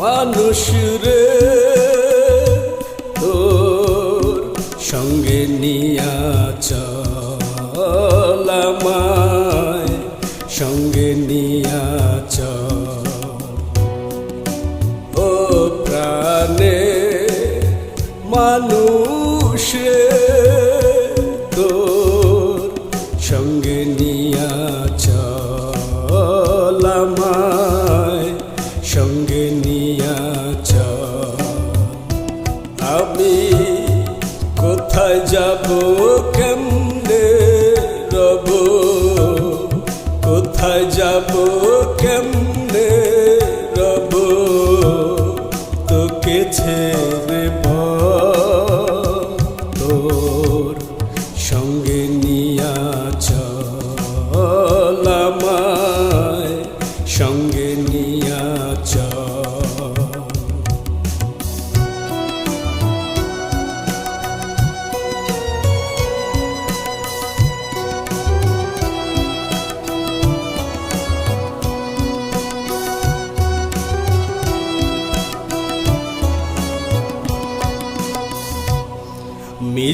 মানুষ রে তোর সঙ্গে নিয়া সঙ্গে নিয়া ও প্রাণে মানুষের কোথায় যাব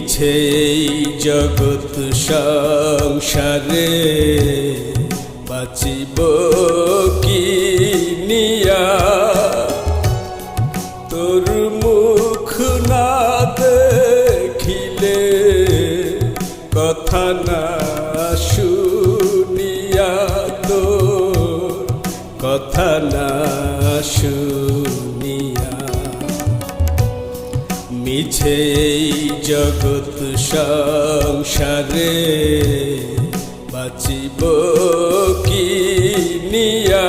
মিছে এই জগৎ সংসারে বাঁচিব কি নিয়া তোর মুখ না দেখিলে কথা না শুনিয়া তোর কথা না শুনিয়া মিছে জগৎ সংসারে বাঁচিব কি নিয়া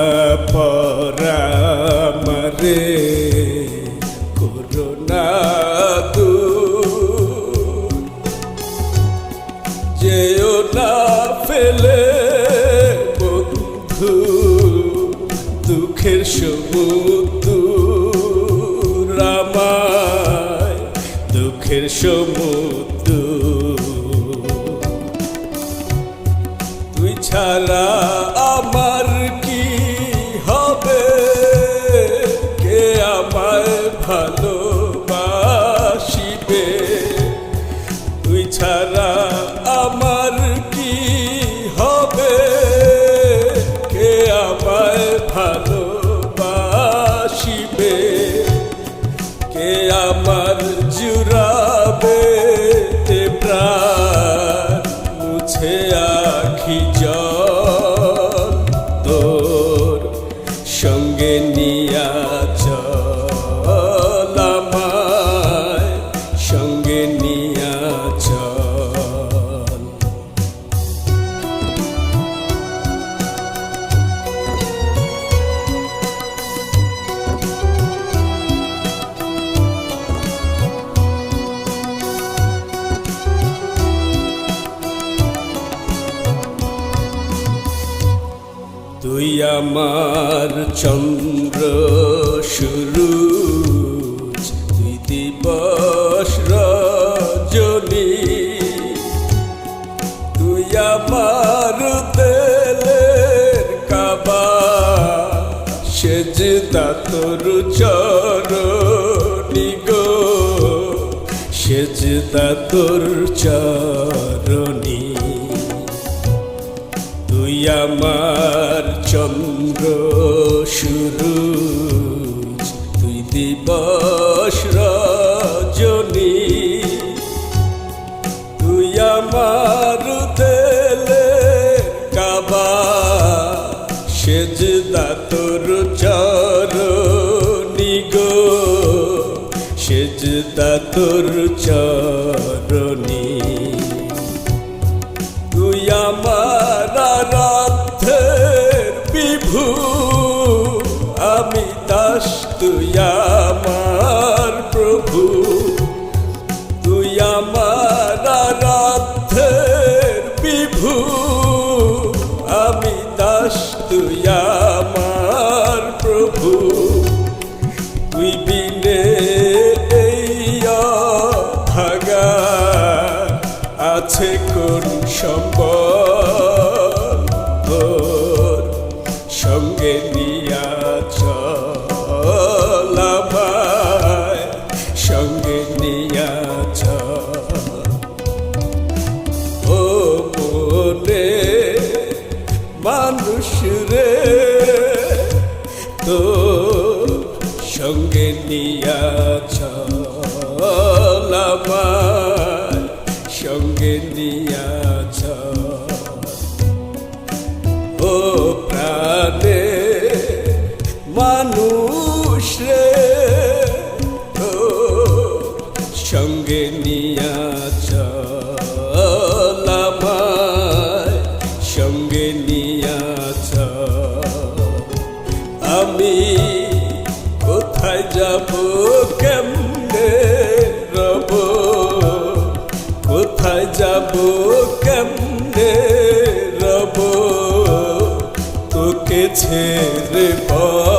সমুদ্র মুছে আমার চন্দ্র শুরু তুই দিবস রজনী। তুই আমার তেলের কাবা, সেজদা তোর চরণি গো। সেজদা তোর চরণি। তুই আমার চন্দ্র শুরু তুই দিবস রজনী। তুই আমার তেলে কাবা, সেজদা তোর চরণি গো। সেজদা তোর চরণি তো সঙ্গে নিয়া চল আমার সঙ্গে নিয়া ও প্রাণে মানুষ রে। কেমনে রব? কোথায় যাব কেমনে রব? তোকে ছেড়ে বল